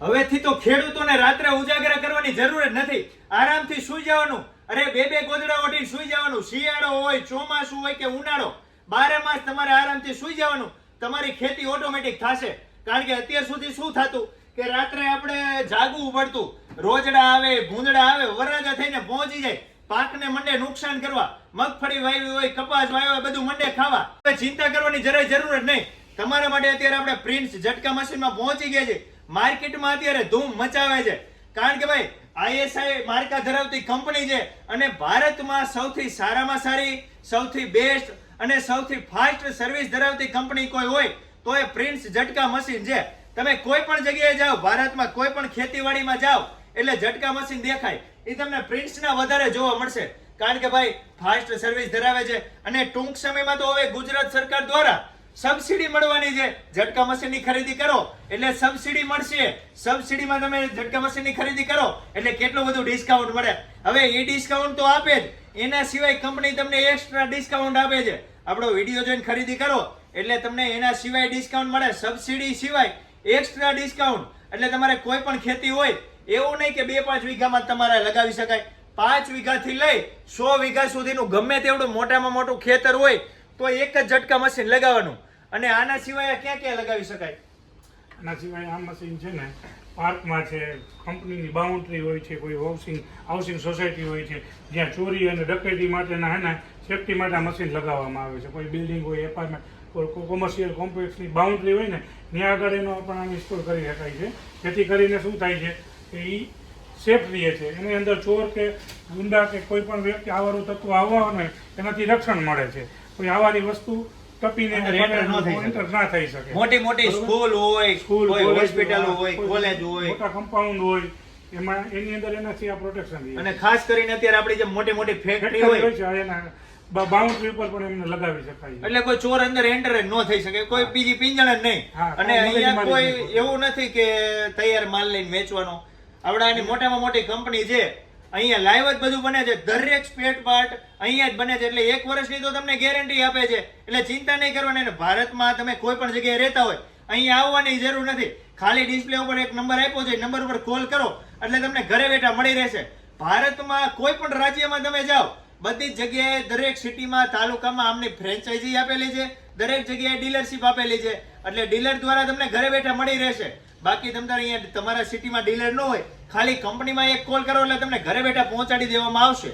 હવેથી તો ખેડૂતોને રાત્રે ઉજાગરા કરવાની જરૂર જ નથી. આરામથી સુઈ જવાનું. અરે બે બે ગોદડા ઓઢીને સુઈ જવાનું. શિયાળો હોય, ચોમાસું હોય કે ઉનાળો, બારે માસ તમારે આરામથી સુઈ જવાનું. તમારી ખેતી ઓટોમેટિક થશે. કારણ કે અત્યાર સુધી શું થતું? કે રાત્રે આપણે જાગવું પડતું. રોજડા આવે, ભૂંદડા આવે, વરરાજા થઈને પહોંચી જાય. પાકને મંડે નુકસાન કરવા. મગફળી વાવી હોય, કપાસ વાવ્યો હોય, બધું મંડે ખાવા. ચિંતા કરવાની જરાય જરૂર જ નહીં. તમારા માટે અત્યારે આપણે પ્રિન્સ ઝટકા મશીનમાં પહોંચી ગયા છે. માર્કેટમાં અત્યારે ધૂમ મચાવે છે. કારણ કે ભાઈ આઈએસઆઈ માર્કા ધરાવતી કંપની છે અને ભારતમાં સૌથી સારામાં સારી, સૌથી બેસ્ટ અને સૌથી ફાસ્ટ સર્વિસ ધરાવતી કંપની કોઈ હોય, તો એ પ્રિન્સ ઝટકા મશીન છે. તમે કોઈ પણ જગ્યાએ જાઓ, ભારતમાં કોઈ પણ ખેતીવાડીમાં જાઓ, એટલે ઝટકા મશીન દેખાય. એ તમને પ્રિન્સના વધારે જોવા મળશે. કારણ કે ભાઈ, ફાસ્ટ સર્વિસ ધરાવે છે અને ટૂંક સમયમાં તો હવે ગુજરાત સરકાર દ્વારા સબસિડી મળવાની છે. ઝટકા મશીનની ખરીદી કરો. એટલે સબસિડી મળશે. સબસિડીમાં તમે ઝટકા મશીનની ખરીદી કરો. એટલે કેટલું બધું ડિસ્કાઉન્ટ મળે. હવે એ ડિસ્કાઉન્ટ તો આપે જ. એના સિવાય કંપની તમને એક્સ્ટ્રા ડિસ્કાઉન્ટ આપે છે. આપણો વીડિયો જોઈને ખરીદી કરો. એટલે તમને એના સિવાય ડિસ્કાઉન્ટ મળે. સબસિડી સિવાય એક્સ્ટ્રા ડિસ્કાઉન્ટ એટલે તમારે કોઈ પણ ખેતી હોય, એવું નહીં કે બે પાંચ વીઘામાં તમારે લગાવી શકાય. પાંચ વીઘાથી લઈ સો વીઘા સુધીનું ગમે તેવડું મોટામાં મોટું ખેતર હોય, તો એક જ ઝટકા મશીન લગાવવાનું. અને આના સિવાય ક્યાં ક્યાં લગાવી શકાય? આના સિવાય આ મશીન છે ને, પાર્કમાં છે, કંપનીની બાઉન્ડ્રી હોય છે, કોઈ હાઉસિંગ હાઉસિંગ સોસાયટી હોય છે, જ્યાં ચોરી અને ડકેટી માટેના હે ને, સેફટી માટે આ મશીન લગાવવામાં આવે છે. કોઈ બિલ્ડિંગ હોય એપાર્ટમેન્ટ કોઈ કોમર્શિયલ કોમ્પ્લેક્સની બાઉન્ડ્રી હોય ને, ત્યાં આગળ એનો પણ આમ ઇન્સ્ટોલ કરી શકાય છે. જેથી કરીને શું થાય છે કે એ સેફ રહે છે. એની અંદર ચોર કે ગુંડા કે કોઈ પણ વ્યક્તિ આવારું તત્વ આવવા એનાથી રક્ષણ મળે છે. કોઈ આવવાની વસ્તુ ટપીને અંદર ન થઈ શકે. ના થઈ શકે. મોટી મોટી સ્કૂલ હોય સ્કૂલ હોય હોસ્પિટલ હોય કોલેજ હોય. મોટા કમ્પાઉન્ડ હોય. એમાં એની અંદર એનાથી આ પ્રોટેક્શન અને ખાસ કરીને અત્યારે આપણી જે મોટી મોટી ફેક્ટરી હોય છે એના બાઉન્ડ્રી ઉપર પણ એમને લગાવી શકાય. એટલે કોઈ ચોર અંદર એન્ટર ન થઈ શકે કોઈ બીજી પિંજણ જ નહીં. અને કોઈ અહીંયા કોઈ એવું નથી કે તૈયાર માલ લઈને વેચવાનો. આપણાની મોટામાં મોટી કંપની છે અહીંયા લાઈવ જ બધું બને છે. દરેક સ્પેટ પાર્ટ અહીંયા જ બને છે. એટલે એક વર્ષની તો તમને ગેરંટી આપે છે. એટલે ચિંતા નહીં કરવાની. અને ભારતમાં તમે કોઈ પણ જગ્યાએ રહેતા હોય, અહીંયા આવવાની જરૂર નથી. ખાલી ડિસ્પ્લે ઉપર એક નંબર આપ્યો છે. નંબર ઉપર કોલ કરો. એટલે તમને ઘરે બેઠા મળી રહેશે. ભારતમાં કોઈ પણ રાજ્યમાં તમે જાઓ બધી જગ્યાએ દરેક સિટીમાં, તાલુકામાં આમની ફ્રેન્ચાઇઝી આપેલી છે, દરેક જગ્યાએ ડીલરશીપ આપેલી છે. એટલે ડીલર દ્વારા તમને ઘરે બેઠા મળી રહેશે. બાકી તમને અહીંયા તમારા સિટીમાં ડીલર ન હોય, ખાલી કંપનીમાં એક કોલ કરો એટલે તમને ઘરે બેઠા પહોંચાડી દેવામાં આવશે.